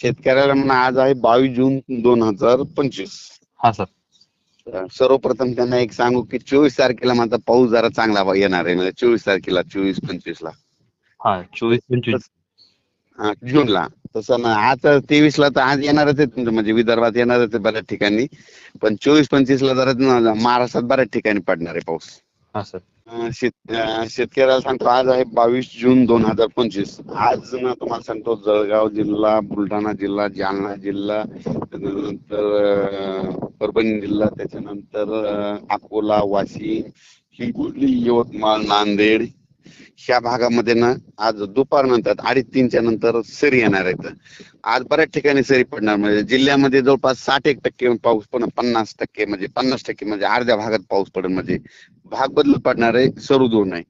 शेतकऱ्याला म्हणा आज आहे बावीस जून दोन हजार पंचवीस. हा सर. सर्वप्रथम त्यांना एक सांगू की चोवीस तारखेला माझा पाऊस जरा चांगला येणार आहे. म्हणजे चोवीस तारखेला चोवीस पंचवीस ला. हा चोवीस पंचवीस. हा, जूनला तसं ना आज तेवीस ला तर आज येणारच आहे तुमचं म्हणजे विदर्भात येणारच आहे बऱ्याच ठिकाणी. पण चोवीस पंचवीस ला जरा महाराष्ट्रात बऱ्याच ठिकाणी पडणार आहे पाऊस. हा सर. शेत शेतकऱ्याला सांगतो आज आहे बावीस जून दोन हजार पंचवीस. आज ना तुम्हाला सांगतो जळगाव जिल्हा बुलढाणा जिल्हा जालना जिल्हा त्याच्यानंतर परभणी जिल्हा त्याच्यानंतर अकोला वाशिम हिंगोली यवतमाळ नांदेड ह्या भागामध्ये ना आज दुपारनंतर अडीच तीनच्या नंतर सरी येणार आहेत. आज बऱ्याच ठिकाणी सरी पडणार म्हणजे जिल्ह्यामध्ये जवळपास साठ एक टक्के पाऊस पण पन्नास टक्के म्हणजे पन्नास टक्के म्हणजे अर्ध्या भागात पाऊस पडेल म्हणजे भाग बदलत पडणार आहे सरुदूर नाही.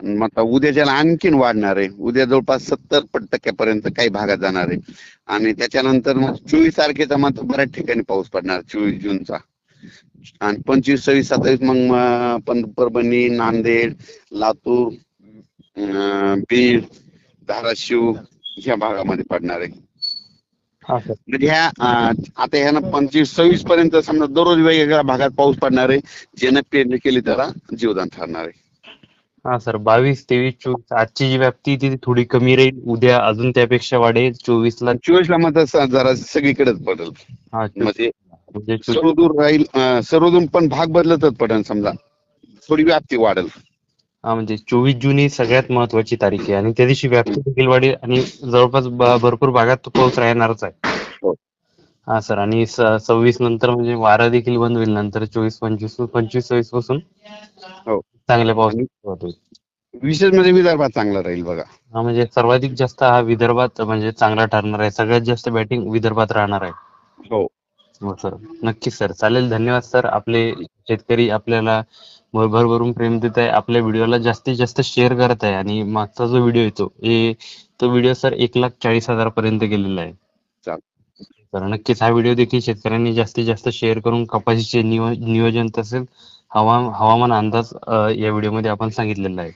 आणि मग आता उद्याच्याला आणखीन वाढणार आहे. उद्या जवळपास सत्तर टक्क्यापर्यंत काही भागात जाणार आहे. आणि त्याच्यानंतर मग चोवीस तारखेचा मात्र बऱ्याच ठिकाणी पाऊस पडणार चोवीस जूनचा. आणि पंचवीस सव्वीस सत्तावीस मग पण परभणी नांदेड लातूर बीड धाराशिव ह्या भागामध्ये पडणार आहे. हा सर. म्हणजे ह्या आता ह्यानं पंचवीस सव्वीस पर्यंत समजा दररोज वेगवेगळ्या भागात पाऊस पडणार आहे. ज्यानं पेरणी केली त्याला जीवदान ठरणार आहे. हा सर. बावीस तेवीस चोवीस आजची जी व्याप्ती ती थोडी कमी राहील. उद्या अजून त्यापेक्षा वाढेल. चोवीस ला चोवीस ला मात्र जरा सगळीकडेच पडेल हा म्हणजे म्हणजे सर्वदूर राहील सर्वदूर पण भाग बदलतच पडेल समजा. थोडी व्याप्ती वाढेल. म्हणजे चोवीस जून ही सगळ्यात महत्वाची तारीख आहे. आणि त्या दिवशी व्याप्ती देखील वाढेल आणि जवळपास भरपूर भागात तो पाऊस राहणारच आहे. हो. हा सर. आणि सव्वीस नंतर म्हणजे वारा देखील बंद होईल. नंतर चोवीस पंचवीस पंचवीस सव्वीसपासून हो. चांगल्या पाऊस होईल. विशेष म्हणजे विदर्भात चांगला राहील बघा. हा म्हणजे सर्वाधिक जास्त हा विदर्भात म्हणजे चांगला ठरणार आहे. सगळ्यात जास्त बॅटिंग विदर्भात राहणार आहे. हो. हो सर. नक्कीच सर. चालेल. धन्यवाद सर. आपले शेतकरी आपल्याला भरभरून प्रेम देत आहे आपल्या व्हिडिओला जास्तीत जास्त शेअर करत आहे. आणि मागचा जो व्हिडिओ येतो हे तो व्हिडिओ सर एक लाख चाळीस हजारापर्यंत गेलेला आहे. तर नक्कीच हा व्हिडिओ देखील शेतकऱ्यांनी जास्तीत जास्त शेअर करून कपाशीचे नियो- नियोजन तसेच हवा हवामान अंदाज या व्हिडिओमध्ये आपण सांगितलेला आहे.